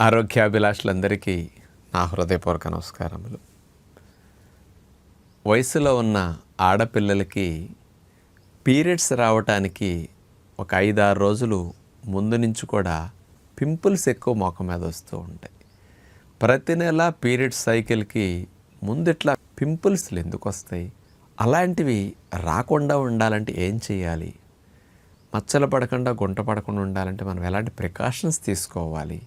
ఆరోగ్యాభిలాషులందరికీ నా హృదయపూర్వక నమస్కారములు. వయసులో ఉన్న ఆడపిల్లలకి పీరియడ్స్ రావటానికి ఒక ఐదారు రోజులు ముందు నుంచి కూడా పింపుల్స్ ఎక్కువ మొఖం మీద వస్తూ ఉంటాయి. ప్రతి నెల పీరియడ్స్ సైకిల్కి ముందిట్లా పింపుల్స్లు ఎందుకు వస్తాయి? అలాంటివి రాకుండా ఉండాలంటే ఏం చేయాలి? మచ్చలు పడకుండా గుంట పడకుండా ఉండాలంటే మనం ఎలాంటి ప్రికాషన్స్ తీసుకోవాలి?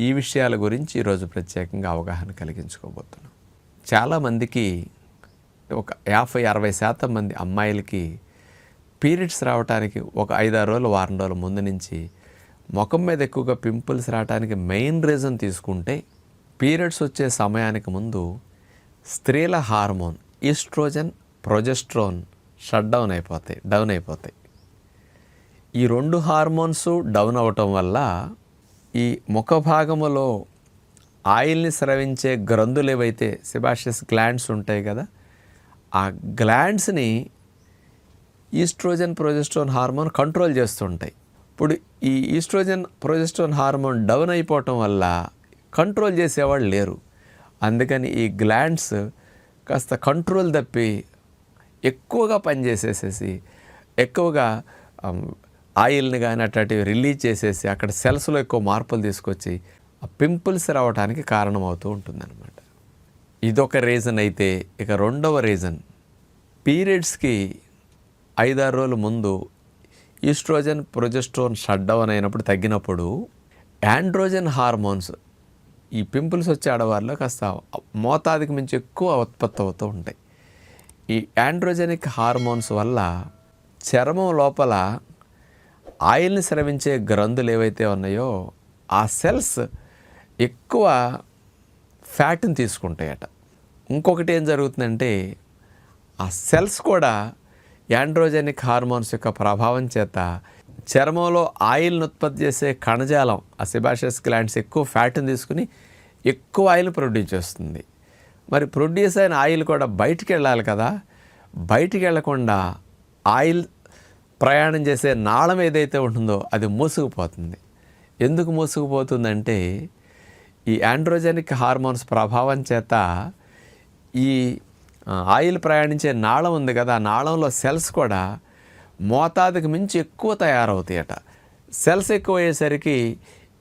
ఈ విషయాల గురించి ఈరోజు ప్రత్యేకంగా అవగాహన కలిగించుకోబోతున్నాం. చాలామందికి ఒక యాభై అరవై శాతం మంది అమ్మాయిలకి పీరియడ్స్ రావడానికి ఒక ఐదారు రోజులు వారం రోజుల ముందు నుంచి ముఖం మీద ఎక్కువగా పింపుల్స్ రావడానికి మెయిన్ రీజన్ తీసుకుంటే పీరియడ్స్ వచ్చే సమయానికి ముందు స్త్రీల hormone estrogen progesterone shut down అయిపోతాయి డౌన్ అయిపోతాయి. ఈ రెండు హార్మోన్స్ డౌన్ అవటం వల్ల ఈ ముఖ భాగములో ఆయిల్ని స్రవించే గ్రంథులు ఏవైతే సిబాషియస్ గ్లాండ్స్ ఉంటాయి కదా ఆ గ్లాండ్స్ని ఈస్ట్రోజన్ ప్రొజెస్ట్రోన్ హార్మోన్ కంట్రోల్ చేస్తుంటాయి. ఇప్పుడు ఈ ఈస్ట్రోజన్ ప్రొజెస్ట్రోన్ హార్మోన్ డౌన్ అయిపోవటం వల్ల కంట్రోల్ చేసేవాళ్ళు లేరు. అందుకని ఈ గ్లాండ్స్ కాస్త కంట్రోల్ తప్పి ఎక్కువగా పనిచేసేసేసి ఎక్కువగా ఆయిల్ని కానీ అట్లాంటివి రిలీజ్ చేసేసి అక్కడ సెల్స్లో ఎక్కువ మార్పులు తీసుకొచ్చి ఆ పింపుల్స్ రావడానికి కారణమవుతూ ఉంటుందన్నమాట. ఇదొక రీజన్ అయితే ఇక రెండవ రీజన్ పీరియడ్స్కి ఐదారు రోజుల ముందు ఈస్ట్రోజన్ ప్రొజెస్ట్రోన్ షట్ డౌన్ అయినప్పుడు తగ్గినప్పుడు యాండ్రోజన్ హార్మోన్స్ ఈ పింపుల్స్ వచ్చే ఆడవారిలో కాస్త మోతాదికి మించి ఎక్కువ ఉత్పత్తి అవుతూ ఉంటాయి. ఈ యాండ్రోజెనిక్ హార్మోన్స్ వల్ల చర్మం లోపల ఆయిల్ని స్రవించే గ్రంథులు ఏవైతే ఉన్నాయో ఆ సెల్స్ ఎక్కువ ఫ్యాట్ని తీసుకుంటాయట. ఇంకొకటి ఏం జరుగుతుందంటే ఆ సెల్స్ కూడా యాండ్రోజెనిక్ హార్మోన్స్ యొక్క ప్రభావం చేత చర్మంలో ఆయిల్ని ఉత్పత్తి చేసే కణజాలం ఆ సిబాషియస్ గ్లాండ్స్ ఎక్కువ ఫ్యాట్ని తీసుకుని ఎక్కువ ఆయిల్ ప్రొడ్యూస్ చేస్తుంది. మరి ప్రొడ్యూస్ అయిన ఆయిల్ కూడా బయటికి వెళ్ళాలి కదా. బయటికి వెళ్ళకుండా ఆయిల్ ప్రయాణం చేసే నాళం ఏదైతే ఉంటుందో అది మూసుకుపోతుంది. ఎందుకు మూసుకుపోతుందంటే ఈ ఆండ్రోజెనిక్ హార్మోన్స్ ప్రభావం చేత ఈ ఆయిల్ ప్రయాణించే నాళం ఉంది కదా ఆ నాళంలో సెల్స్ కూడా మోతాదుకు మించి ఎక్కువ తయారవుతాయట. సెల్స్ ఎక్కువ అయ్యేసరికి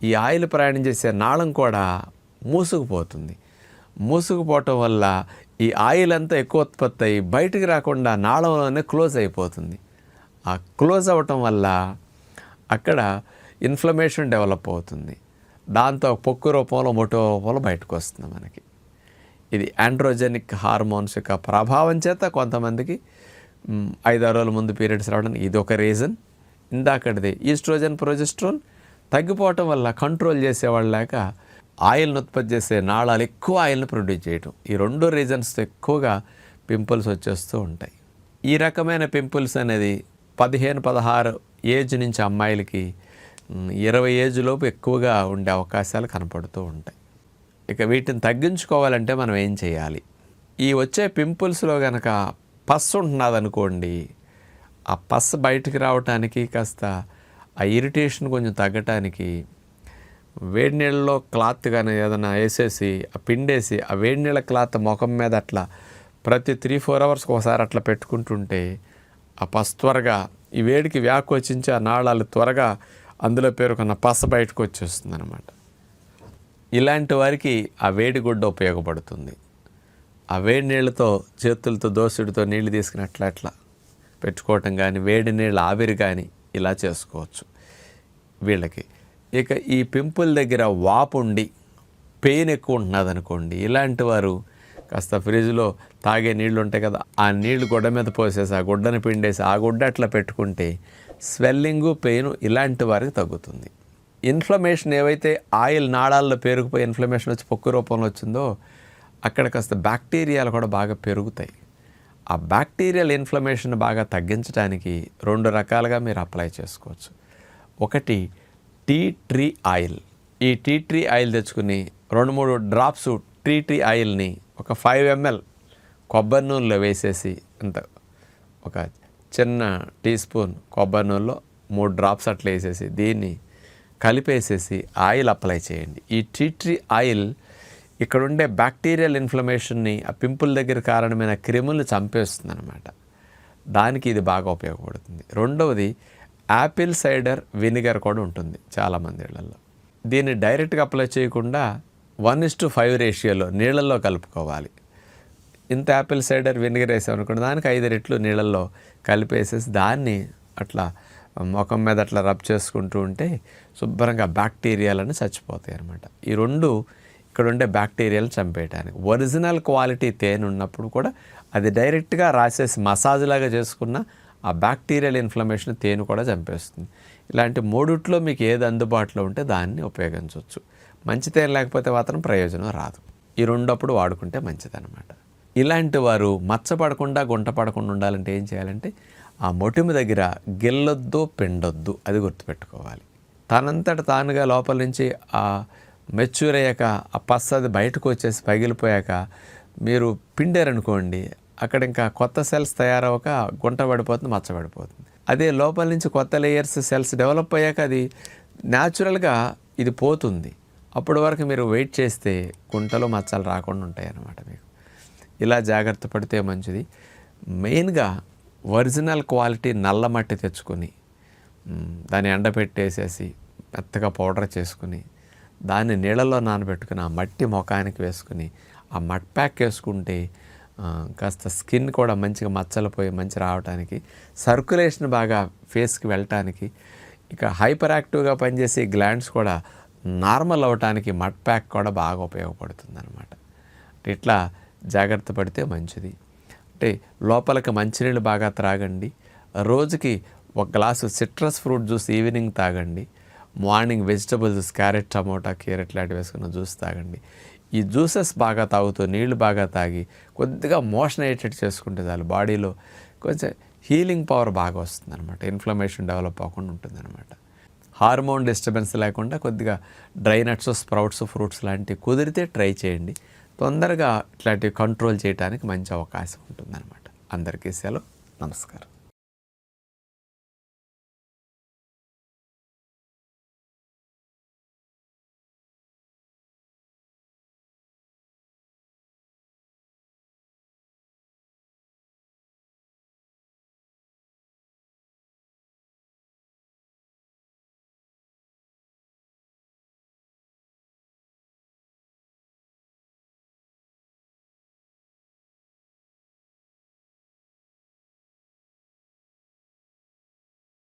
ఈ ఆయిల్ ప్రయాణం చేసే నాళం కూడా మూసుకుపోతుంది. మూసుకుపోవటం వల్ల ఈ ఆయిల్ అంతా ఎక్కువ ఉత్పత్తి అయ్యి బయటికి రాకుండా నాళంలోనే క్లోజ్ అయిపోతుంది. ఆ క్లోజ్ అవ్వటం వల్ల అక్కడ ఇన్ఫ్లమేషన్ డెవలప్ అవుతుంది. దాంతో పొక్కు రూపంలో మొటో రూపంలో బయటకు వస్తుంది మనకి. ఇది ఆండ్రోజెనిక్ హార్మోన్స్ యొక్క ప్రభావం చేత కొంతమందికి ఐదారు రోజుల ముందు పీరియడ్స్ రావడానికి ఇది ఒక రీజన్ ఇందాకటిది ఈస్ట్రోజన్ ప్రొజెస్ట్రోన్ తగ్గిపోవటం వల్ల కంట్రోల్ చేసేవాళ్ళు లేక ఆయిల్ని ఉత్పత్తి చేసే నాళాలు ఎక్కువ ఆయిల్ని ప్రొడ్యూస్ చేయటం. ఈ రెండు రీజన్స్ ఎక్కువగా పింపుల్స్ వచ్చేస్తూ ఉంటాయి. ఈ రకమైన పింపుల్స్ అనేది పదిహేను పదహారు ఏజ్ నుంచి అమ్మాయిలకి ఇరవై ఏజ్ లోపు ఎక్కువగా ఉండే అవకాశాలు కనపడుతూ ఉంటాయి. ఇక వీటిని తగ్గించుకోవాలంటే మనం ఏం చేయాలి? ఈ వచ్చే పింపుల్స్లో కనుక పస్ ఉంటున్నది అనుకోండి ఆ పస్ బయటికి రావటానికి కాస్త ఆ ఇరిటేషన్ కొంచెం తగ్గటానికి వేడి నీళ్ళలో క్లాత్ కానీ ఏదైనా వేసేసి ఆ పిండేసి ఆ వేడి నీళ్ళ క్లాత్ ముఖం మీద అట్లా ప్రతి త్రీ ఫోర్ అవర్స్కి ఒకసారి అట్లా పెట్టుకుంటుంటే ఆ పస్ త్వరగా ఈ వేడికి వ్యాకోచించి ఆ నాళాలు త్వరగా అందులో పేరుకున్న పస బయటకు వచ్చేస్తుంది అనమాట ఇలాంటి వారికి ఆ వేడి గుడ్డ ఉపయోగపడుతుంది. ఆ వేడి నీళ్ళతో చేతులతో దోసుడితో నీళ్ళు తీసుకుని అట్లా అట్లా పెట్టుకోవటం కానీ వేడి నీళ్ళ ఆవిరి కానీ ఇలా చేసుకోవచ్చు వీళ్ళకి. ఇక ఈ పింపుల్ దగ్గర వాపు ఉండి పెయిన్ ఎక్కువ ఉంటున్నది అనుకోండి ఇలాంటి వారు కాస్త ఫ్రిడ్జ్లో తాగే నీళ్ళు ఉంటాయి కదా ఆ నీళ్ళు గుడ్డ మీద పోసేసి ఆ గుడ్డని పిండేసి ఆ గుడ్డ అట్లా పెట్టుకుంటే స్వెల్లింగు పెయిన్ ఇలాంటి వారికి తగ్గుతుంది. ఇన్ఫ్లమేషన్ ఏవైతే ఆయిల్ నాళాల్లో పేరుకుపోయి ఇన్ఫ్లమేషన్ వచ్చి పొక్కు రూపంలో వచ్చిందో అక్కడ కాస్త బ్యాక్టీరియాలు కూడా బాగా పెరుగుతాయి. ఆ బ్యాక్టీరియల్ ఇన్ఫ్లమేషన్ బాగా తగ్గించడానికి రెండు రకాలుగా మీరు అప్లై చేసుకోవచ్చు. ఒకటి టీ ట్రీ ఆయిల్. ఈ టీ ట్రీ ఆయిల్ తెచ్చుకుని రెండు మూడు డ్రాప్స్ టీ ట్రీ ఆయిల్ని ఒక ఫైవ్ ఎంఎల్ కొబ్బరి నూనెలో వేసేసి అంత ఒక చిన్న టీ స్పూన్ కొబ్బరి నూనెలో మూడు డ్రాప్స్ అట్లా వేసేసి దీన్ని కలిపేసేసి ఆయిల్ అప్లై చేయండి. ఈ టీ ట్రీ ఆయిల్ ఇక్కడ ఉండే బ్యాక్టీరియల్ ఇన్ఫ్లమేషన్ని ఆ పింపుల్ దగ్గర కారణమైన క్రిములు చంపేస్తుంది అనమాట దానికి ఇది బాగా ఉపయోగపడుతుంది. రెండవది యాపిల్ సైడర్ వినిగర్ కూడా ఉంటుంది చాలామంది ఇళ్ళలో దీన్ని డైరెక్ట్గా అప్లై చేయకుండా వన్ ఇస్ టు ఫైవ్ రేషియోలో నీళ్ళల్లో కలుపుకోవాలి. ఇంత యాపిల్ సైడర్ వెనిగర్ వేసామనుకోండి దానికి ఐదు రెట్లు నీళ్ళల్లో కలిపేసేసి దాన్ని అట్లా ముఖం మీద అట్లా రబ్ చేసుకుంటూ ఉంటే శుభ్రంగా బ్యాక్టీరియాలను చచ్చిపోతాయి అనమాట ఈ రెండు ఇక్కడ ఉండే బ్యాక్టీరియాలు చంపేయటానికి. ఒరిజినల్ క్వాలిటీ తేనె ఉన్నప్పుడు కూడా అది డైరెక్ట్గా రాసేసి మసాజ్ లాగా చేసుకున్న ఆ బ్యాక్టీరియల్ ఇన్ఫ్లమేషన్ తేనె కూడా చంపేస్తుంది. ఇలాంటి మూడిట్లో మీకు ఏది అందుబాటులో ఉంటే దాన్ని ఉపయోగించవచ్చు. మంచి తేనె లేకపోతే మాత్రం ప్రయోజనం రాదు. ఈ రెండప్పుడు వాడుకుంటే మంచిదన్నమాట. ఇలాంటి వారు మచ్చపడకుండా గుంట పడకుండా ఉండాలంటే ఏం చేయాలంటే ఆ మొటిమ దగ్గర గిల్లొద్దు పిండొద్దు అది గుర్తుపెట్టుకోవాలి. తనంతట తానుగా లోపల నుంచి ఆ మెచ్యూర్ అయ్యాక ఆ పస్సు అది బయటకు వచ్చేసి పగిలిపోయాక మీరు పిండారనుకోండి అక్కడ ఇంకా కొత్త సెల్స్ తయారవక గుంట పడిపోతుంది మచ్చ పడిపోతుంది. అదే లోపల నుంచి కొత్త లేయర్స్ సెల్స్ డెవలప్ అయ్యాక అది న్యాచురల్గా ఇది పోతుంది. అప్పటి వరకు మీరు వెయిట్ చేస్తే కుంటలో మచ్చలు రాకుండా ఉంటాయి అన్నమాట మీకు. ఇలా జాగ్రత్త పడితే మంచిది. మెయిన్గా ఒరిజినల్ క్వాలిటీ నల్ల మట్టి తెచ్చుకొని దాన్ని ఎండబెట్టేసేసి మెత్తగా పౌడర్ చేసుకుని దాన్ని నీళ్ళలో నానబెట్టుకుని ఆ మట్టి ముఖానికి వేసుకుని ఆ మట్ ప్యాక్ వేసుకుంటే కాస్త స్కిన్ కూడా మంచిగా మచ్చలు పోయి మంచి రావడానికి సర్క్యులేషన్ బాగా ఫేస్కి వెళ్ళటానికి ఇక హైపర్ యాక్టివ్గా పనిచేసే గ్లాండ్స్ కూడా నార్మల్ అవటానికి మట్ ప్యాక్ కూడా బాగా ఉపయోగపడుతుంది అనమాట ఇట్లా జాగ్రత్త పడితే మంచిది. అంటే లోపలికి మంచినీళ్ళు బాగా త్రాగండి. రోజుకి ఒక glass citrus fruit juice evening తాగండి. Morning vegetables carrot tomato carrot లాంటివి వేసుకున్న జ్యూస్ తాగండి. ఈ జ్యూసెస్ బాగా తాగుతూ నీళ్ళు బాగా తాగి కొద్దిగా మోషన్ అయ్యేటట్టు చేసుకుంటే చాలు బాడీలో కొంచెం హీలింగ్ పవర్ బాగా వస్తుంది అనమాట ఇన్ఫ్లమేషన్ డెవలప్ అవ్వకుండా ఉంటుంది అనమాట హార్మోన్ డిస్టర్బెన్స్ లేకుండా కొద్దిగా డ్రై నట్స్ స్ప్రౌట్స్ ఫ్రూట్స్ లాంటివి కుదిరితే ట్రై చేయండి. తొందరగా ఇట్లాంటివి కంట్రోల్ చేయడానికి మంచి అవకాశం ఉంటుందన్నమాట. అందరికీ సెలవు. నమస్కారం.